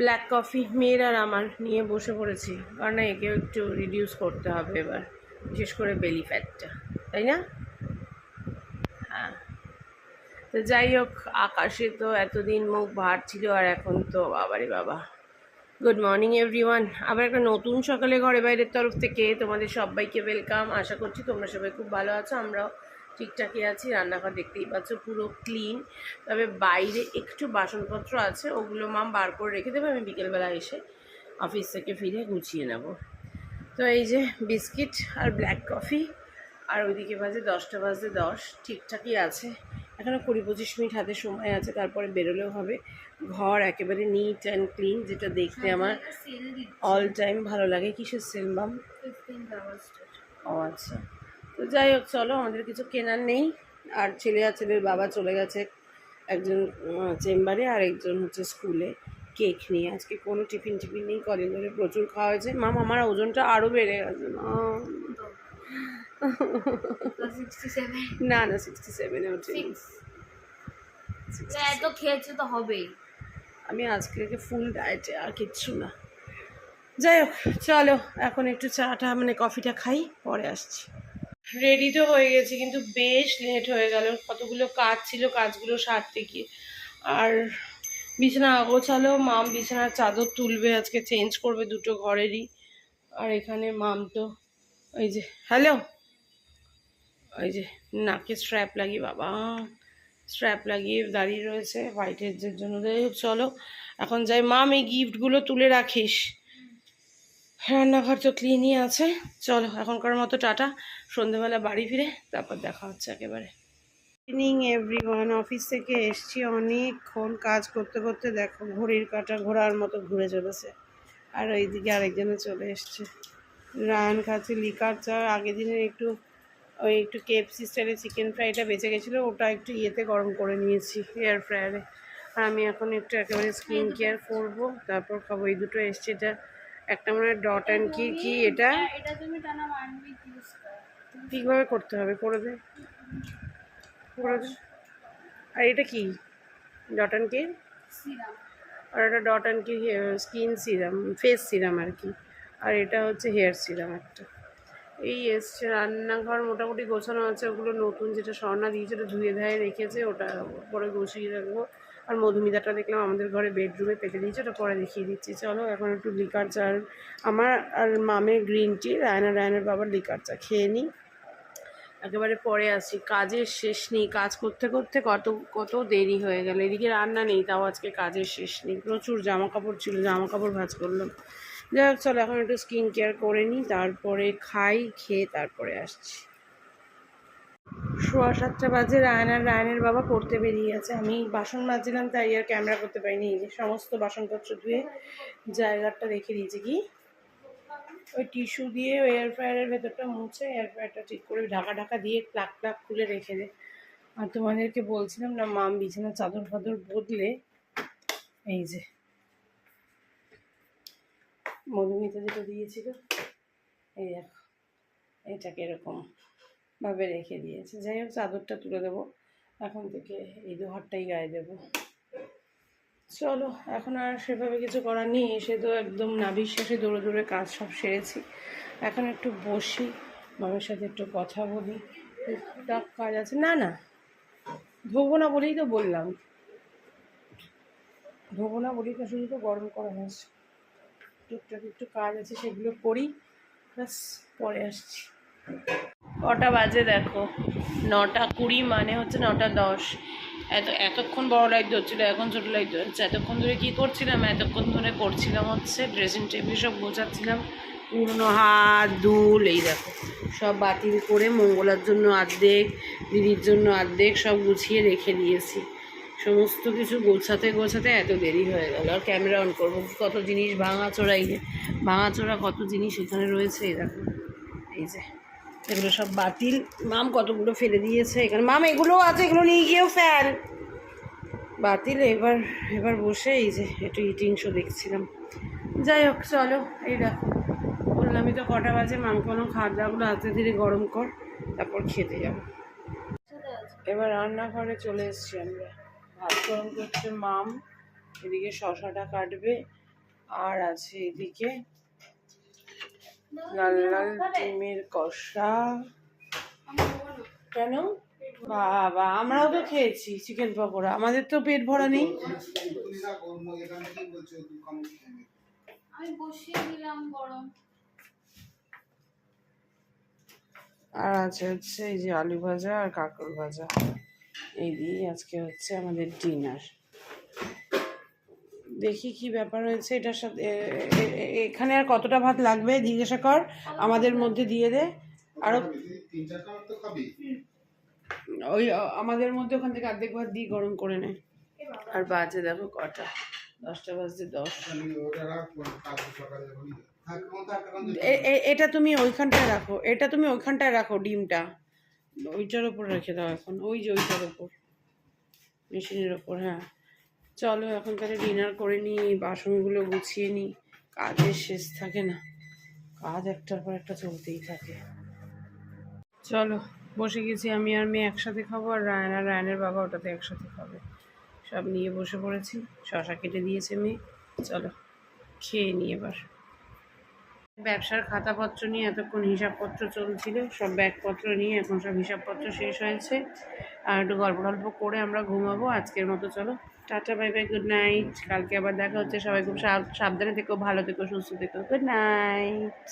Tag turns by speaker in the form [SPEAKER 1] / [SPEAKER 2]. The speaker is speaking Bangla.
[SPEAKER 1] ব্ল্যাক কফি মেয়ের আর আমার নিয়ে বসে পড়েছি। কারণ একেও একটু রিডিউস করতে হবে এবার, বিশেষ করে বেলি ফ্যাটটা তাই না? হ্যাঁ। তো যাই হোক, আকাশে তো এতদিন মুখ ভার ছিল আর এখন তো, বাবারে বাবা। গুড মর্নিং এভরিওয়ান আবার একটা নতুন সকালে ঘরে বাইরের তরফ থেকে তোমাদের সবাইকে ওয়েলকাম আশা করছি তোমরা সবাই খুব ভালো আছো, আমরাও ঠিকঠাকই আছি রান্নাঘর দেখতেই পাচ্ছ পুরো ক্লিন তবে বাইরে একটু বাসনপত্র আছে ওগুলো মাম বার করে রেখে দেবে আমি বিকেলবেলা এসে অফিস থেকে ফিরে গুছিয়ে নেব। তো এই যে বিস্কিট আর ব্ল্যাক কফি আর ওইদিকে বাজে দশটা বাজে দশ ঠিকঠাকই আছে। এখনও কুড়ি পঁচিশ মিনিট হাতে সময় আছে তারপরে বেরোলেও হবে। ঘর একেবারে নিট অ্যান্ড ক্লিন যেটা দেখতে আমার অল টাইম ভালো লাগে কিসের সেল মাম ও আচ্ছা। তো যাই হোক চলো আমাদের কিছু কেনার নেই। আর ছেলে আর ছেলের বাবা চলে গেছে একজন চেম্বারে আর একজন হচ্ছে স্কুলে কেক নিয়ে। আজকে কোনো টিফিন টিফিন নেই কদিন ধরে প্রচুর খাওয়া হয়েছে। মাম আমার ওজনটা আরও বেড়ে গেছে। না না সিক্সটি সেভেনে উঠে
[SPEAKER 2] এত খেয়েছে তো হবেই।
[SPEAKER 1] আমি আজকে ফুল ডায়েটে আর কিচ্ছু না। যাই হোক চলো এখন একটু চাটা মানে কফিটা খাই পরে আসছি। রেডি তো হয়ে গেছি, কিন্তু বেশ লেট হয়ে গেল। কতগুলো কাজ ছিল, কাজগুলো সারতে গিয়ে। আর বিছানা আগোছালো মাম বিছানার চাদর তুলবে, আজকে চেঞ্জ করবে দুটো ঘরেরই। আর এখানে মাম তো, ওই যে হ্যালো ওই যে, নাকে স্ট্র্যাপ লাগিয়ে, বাবা স্ট্র্যাপ লাগিয়ে দাঁড়িয়ে রয়েছে হোয়াইট হেডসের জন্য। চলো, এখন যাই। মাম, এই গিফটগুলো তুলে রাখিস। রান্নাঘর তো ক্লিনই আছে। চলো, এখনকার মতো টাটা। সন্ধেবেলা বাড়ি ফিরে, তারপর দেখা হচ্ছে একেবারে। ইভিনিং এভরিওয়ান অফিস থেকে এসছি অনেকক্ষণ কাজ করতে করতে, দেখো, ঘড়ির কাটা ঘোরার মতো ঘুরে চলেছে। আর ওইদিকে আরেকজনে চলে এসছে। রান খাচ্ছে, লিকার চা আগের দিনের একটু, ওই একটু কেএফসি স্টাইলে চিকেন ফ্রাইটা বেঁচে গেছিল, ওটা একটু ইয়েতে গরম করে নিয়েছি এয়ার ফ্রায়ারে আর আমি এখন একটু একেবারে স্কিন কেয়ার করব, তারপর খাব। এই দুটো এসছে, এটা একটা মনে হয় ডট অ্যান্ড কি কি এটা।
[SPEAKER 2] করো।
[SPEAKER 1] ঠিকভাবে করতে হবে করে দে। করে দে। আর এটা কি? ডট অ্যান্ড কি আর এটা dot and key skin serum face serum আর কি। আর এটা হচ্ছে হেয়ার সিরাম একটা। এই এসছে রান্নাঘর মোটামুটি গোছানো আছে। ওগুলো নতুন যেটা স্বর্ণা দিয়েছে ওটা ধুয়ে ধায়ে রেখেছে ওটা পরে গুছিয়ে রাখব। আর মধুমিতাটা দেখলাম আমাদের ঘরে বেডরুমে পেতে দিয়েছে, ওটা পরে দেখিয়ে দিচ্ছি। চলো, এখন একটু লিকার চা আমার আর মামের গ্রিন টি রায়না, রায়নার বাবার লিকার চা খেয়ে নিই একেবারে পরে আসি, কাজের শেষ নেই, কাজ করতে করতে কত কত দেরি হয়ে গেল। এদিকে রান্না নেই, তাও আজকে কাজের শেষ নেই। প্রচুর জামা কাপড় ছিল জামা কাপড় ভাজ করলাম। যাই হোক, চলো, এখন একটু স্কিন কেয়ার করে নিই তারপরে খাই, খেয়ে তারপরে আসছি। সোয়া সাতটা বাজে রায়নার রায়নের বাবা পড়তে বেরিয়ে গেছে। আমি বাসন মাজছিলাম, তাই আর ক্যামেরা করতে পারিনি। এই যে সমস্ত বাসনপত্র ধুয়ে জায়গাটা রেখে দিয়েছি কি? ওই টিস্যু দিয়ে ওই এয়ার ফ্রায়ারের ভেতরটা মুছে এয়ার ফ্রায়ারটা ঠিক করে ঢাকা ঢাকা দিয়ে প্লাক প্লাক খুলে রেখে দে। আর তোমাদেরকে বলছিলাম না মাম বিছানা চাদর ফাদর বদলে এই যে মধুমিতা যেটা দিয়েছিল, এই দেখো এটাকে এরকম ভাবে রেখে দিয়েছে। যাই হোক, চাদরটা তুলে দেবো। এখন থেকে এই দুহারটাই গায়ে দেবো। চলো, এখন আর সেভাবে কিছু করার নেই। এসে তো একদম নাবিশ্বাসে দৌড়ে দৌড়ে কাজ সব সেরেছি। এখন একটু বসি মামের সাথে একটু কথা বলি। টুকটাক কাজ আছে। না না, ধোবো না বলেই তো বললাম। ধোবো না বলেই তো শুধু তো গরম করা হয়েছে। টুকটাক একটু কাজ আছে, সেগুলো করি। ব্যাস, পরে আসছি। কটা বাজে দেখো? নটা কুড়ি মানে হচ্ছে নটা দশ। এত, এতক্ষণ বড় লাইট ধরছিলো, এখন ছোটো লাইট ধরছে। এতক্ষণ ধরে কী করছিলাম? এতক্ষণ ধরে করছিলাম হচ্ছে ড্রেসিং টেবিল সব গোছাচ্ছিলাম। পুরনো হাত, দুল, এই দেখো। সব বাতিল করে মঙ্গলার জন্য অর্ধেক, দিদির জন্য অর্ধেক সব গুছিয়ে রেখে দিয়েছি। সমস্ত কিছু গোছাতে গোছাতে এত দেরি হয়ে গেল। আর ক্যামেরা অন করব কত জিনিস ভাঙাচোরা এই যে ভাঙাচোরা কত জিনিস এখানে রয়েছে, এই দেখো। এই যে। এগুলো সব বাতিল। মাম কতগুলো ফেলে দিয়েছে এখানে। মাম, এগুলোও আছে, এগুলো নিয়ে গিয়েও ফ্যান বাতিল, এবার এবার বসে এই যে একটু ইটিং শো দেখছিলাম। যাই হোক, চলো, এই দেখো। বললামই তো কটা বাজে, মাম কোনো খাওয়া দাওয়াগুলো আস্তে ধীরে গরম কর, তারপর খেতে যাব। এবার রান্নাঘরে চলে এসেছি আমরা। ভাত গরম করছে মাম, এদিকে শশাটা কাটবে, আর আছে এদিকে লাল লাল ডিমের কষা। কেন? বাবা, আমরাও তো খেয়েছি চিকেন পকোড়া। আমাদের তো পেট ভরা নেই। আর আছে হচ্ছে এই যে আলু ভাজা আর কাঁকড় ভাজা। এই দিয়ে আজকে হচ্ছে আমাদের ডিনার দেখি কি ব্যাপার হয়েছে, এটার সাথে এখানে আর কতটা ভাত লাগবে জিজ্ঞাসা কর, আমাদের মধ্যে দিয়ে দে। আরও
[SPEAKER 3] তিন চার কাপ তো খাবি
[SPEAKER 1] ওই আমাদের মধ্যে ওখান থেকে অর্ধেক ভাত দিয়ে গরম করে নে। আর বাজে দেখো কটা, দশটা বাজতে দশ। এটা তুমি ওইখানটায় রাখো, এটা তুমি ওইখানটায় রাখো ডিমটা। ওইটার ওপর রেখে দাও এখন, ওই যে ওইটার ওপর, মেশিনের ওপর হ্যাঁ। চলো এখন তাহলে ডিনার করে নিই বাসনগুলো গুছিয়ে নিই। কাজের শেষ থাকে না। কাজ একটার পর একটা চলতেই থাকে। চলো, বসে গেছি আমি আর মেয়ে একসাথে খাব আর রায়ন আর রায়নের বাবা ওটাতে একসাথে খাবে। সব নিয়ে বসে পড়েছি, শশা কেটে দিয়েছে মেয়ে। চলো, খেয়ে নিই এবার। ব্যবসার খাতাপত্র নিয়ে এতক্ষণ হিসাবপত্র চলছিল, সব ব্যাগপত্র নিয়ে এখন সব হিসাবপত্র শেষ হয়েছে। আর একটু গল্প টল্প করে আমরা ঘুমাবো আজকের মতো, চলো। Tata, bye bye good night কালকে আবার দেখা হচ্ছে, সবাই খুব সাবধানে থেকো, ভালো থেকো, সুস্থ থেকো। Good night